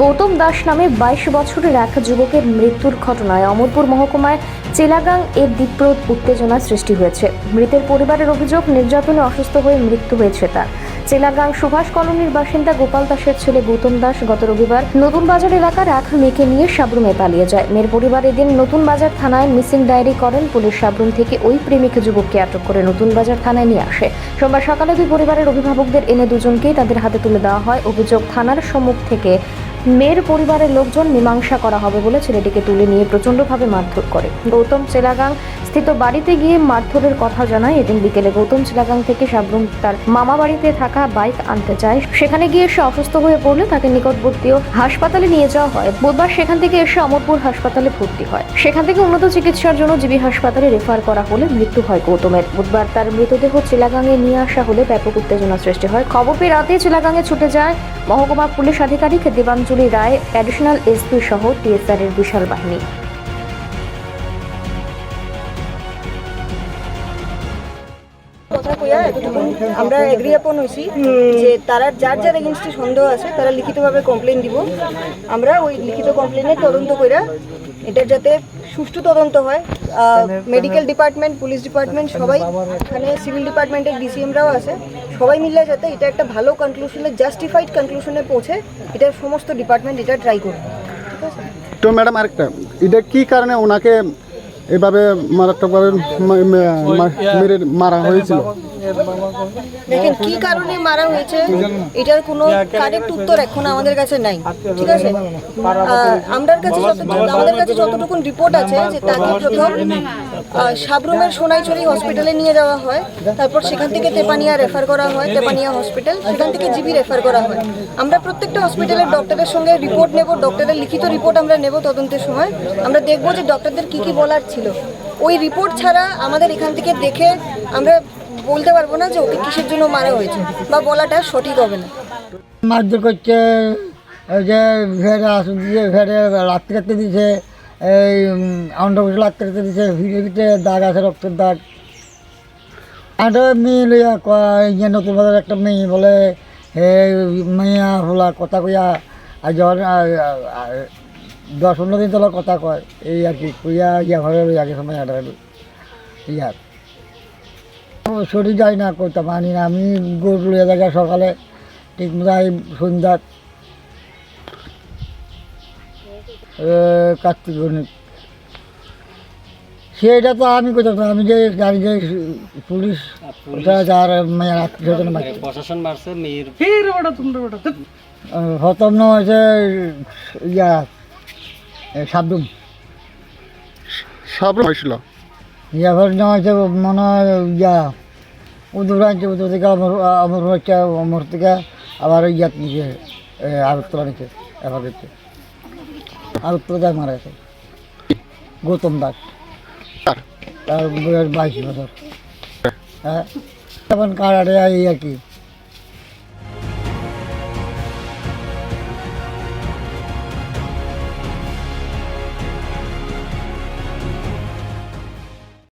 গৌতম দাস নামে বাইশ বছরের এক যুবকের মৃত্যুর ঘটনায় অমরপুর মহকুমায় চেলাগাং এর তীব্র উত্তেজনা সৃষ্টি হয়েছে। মৃতের পরিবারের অভিযোগ, নির্যাতনে অসুস্থ হয়ে মৃত্যু হয়েছে তার। চেলাগাং সুভাষ কলোনির বাসিন্দা গোপাল দাসের ছেলে গৌতম দাস গত রবিবার নতুন বাজার এলাকার এক মেয়েকে নিয়ে সাবরুমে পালিয়ে যায়। মেয়ের পরিবার এদিন নতুন বাজার থানায় মিসিং ডায়েরি করেন। পুলিশ সাবরুম থেকে ওই প্রেমিক যুবককে আটক করে নতুন বাজার থানায় নিয়ে আসে। সোমবার সকালে দুই পরিবারের অভিভাবকদের এনে দুজনকেই তাদের হাতে তুলে দেওয়া হয়। অভিযোগ থানার সম্মুখ থেকে মেয়ের পরিবারের লোকজন মীমাংসা করা হবে বলে ছেলেটিকে তুলে নিয়ে প্রচণ্ডভাবে মারধর করে। গৌতম চেলাগাং স্থিত বাড়িতে গিয়ে মারধরের কথা জানায়। এদিন বিকেলে গৌতম চেলাগাং থেকে সাবরুম তার মামা বাড়িতে থাকা বাইক আনতে যায়। সেখানে গিয়ে সে অসুস্থ হয়ে পড়লে তাকে নিকটবর্তীয় হাসপাতালে নিয়ে যাওয়া হয়। বুধবার সেখান থেকে এসে অমরপুর হাসপাতালে ভর্তি হয়। সেখান থেকে উন্নত চিকিৎসার জন্য জিবি হাসপাতালে রেফার করা হলে মৃত্যু হয় গৌতমের। বুধবার তার মৃতদেহ চিলাগাংয়ে নিয়ে আসা হলে ব্যাপক উত্তেজনা সৃষ্টি হয়। খবর পেয়ে রাতে চিলাগাংয়ে ছুটে যায় মহকুমা পুলিশ আধিকারিক দেবাঞ্জলি রায় অ্যাডিশনাল এসপি সহ টিএসআর এর বিশাল বাহিনী। আমরা এগ্রি আপন হইছি যে তারা যার যার এগেনস্টে সন্দেহ আছে, তারা লিখিতভাবে কমপ্লেন দিব। আমরা ওই লিখিত কমপ্লেনের তদন্ত কইরা এটা যাতে সুষ্ঠু তদন্ত হয় মেডিকেল ডিপার্টমেন্ট পুলিশ ডিপার্টমেন্ট সবাই, এখানে সিভিল ডিপার্টমেন্টের ডিসিএমরাও আছে। সবাই মিলে যাতে এটা একটা ভালো কনক্লুশনে জাস্টিফাইড কনক্লুশনে পৌঁছে এটা সমস্ত ডিপার্টমেন্ট এটা ট্রাই করবে ঠিক আছে? তো ম্যাডাম আরেকটা এটা কি কারণে ওনাকে এভাবে মারাত্মকভাবে মেরে মারা হয়েছিল। দেখেন কি কারণে মারা হয়েছে এটার কোনো কারেক্ট উত্তর এখন আমাদের কাছে নাই ঠিক আছে? আহ, আমাদের কাছে আমাদের কাছে যতটুকু রিপোর্ট আছে যে তাকে প্রথম সাবরুমের সোনাইছড়ি হসপিটালে নিয়ে যাওয়া হয় তারপর সেখান থেকে তেপানিয়া রেফার করা হয় তেপানিয়া হসপিটাল সেখান থেকে জিবি রেফার করা হয়। আমরা প্রত্যেকটা হসপিটালের ডক্টরের সঙ্গে রিপোর্ট নেব ডক্টরের লিখিত রিপোর্ট আমরা নেব তদন্তের সময়। আমরা দেখব যে ডক্টরদের কি কি বলার ছিল। ওই রিপোর্ট ছাড়া আমাদের এখান থেকে দেখে আমরা বলতে পারব না যে ওকে কিসের জন্য মারা হয়েছে বা বলাটা সঠিক হবে না। মারধর করছে, এই যে ঘেরে আসুন দিয়ে ঘেরে লাত্তি কাটতে দিছে, এই বসে লাত্তি কাটতে দিছে, ভিড়ে ভিতরে দাগ আছে, রক্তের দাগ। আর মেয়ে লইয়া ইয়ে নতুন বাজার একটা মেয়ে বলে, হে মেয়া হলা কথা কইয়া আর যখন দশ পনেরো দিন তোলা কথা কয়, এই আর কি, কইয়া ইয়া ঘরে আগে সময় আটা ইয়ার শরীর যায় না করতে পারি না। আমি গরু লইয়া জায়গা সকালে ঠিক মতো আই সন্ধ্যা কার্তিক গণিত সেটা তো আমি তো আমি যে গাড়ি যে পুলিশ ওটা যার মেয়ের আত্মীয় স্বজন প্রশাসন মারছে। মেয়ের হতম হয়েছে ইয়া সাবদুম সব হয়েছিল? ইয়া ঘর নেওয়া হয়েছে মনে হয় ইয়া উদুর আনছে উদুর থেকে অমর অমর হচ্ছে অমর থেকে আবার ইয়াত নিচে আগরতলা নিচে এবার দিচ্ছে আগরতলা যায় মারা গেছে। গৌতম দাস। তার বয়স বাইশ বছর। হ্যাঁ? তখন কারাটে এই আর কি?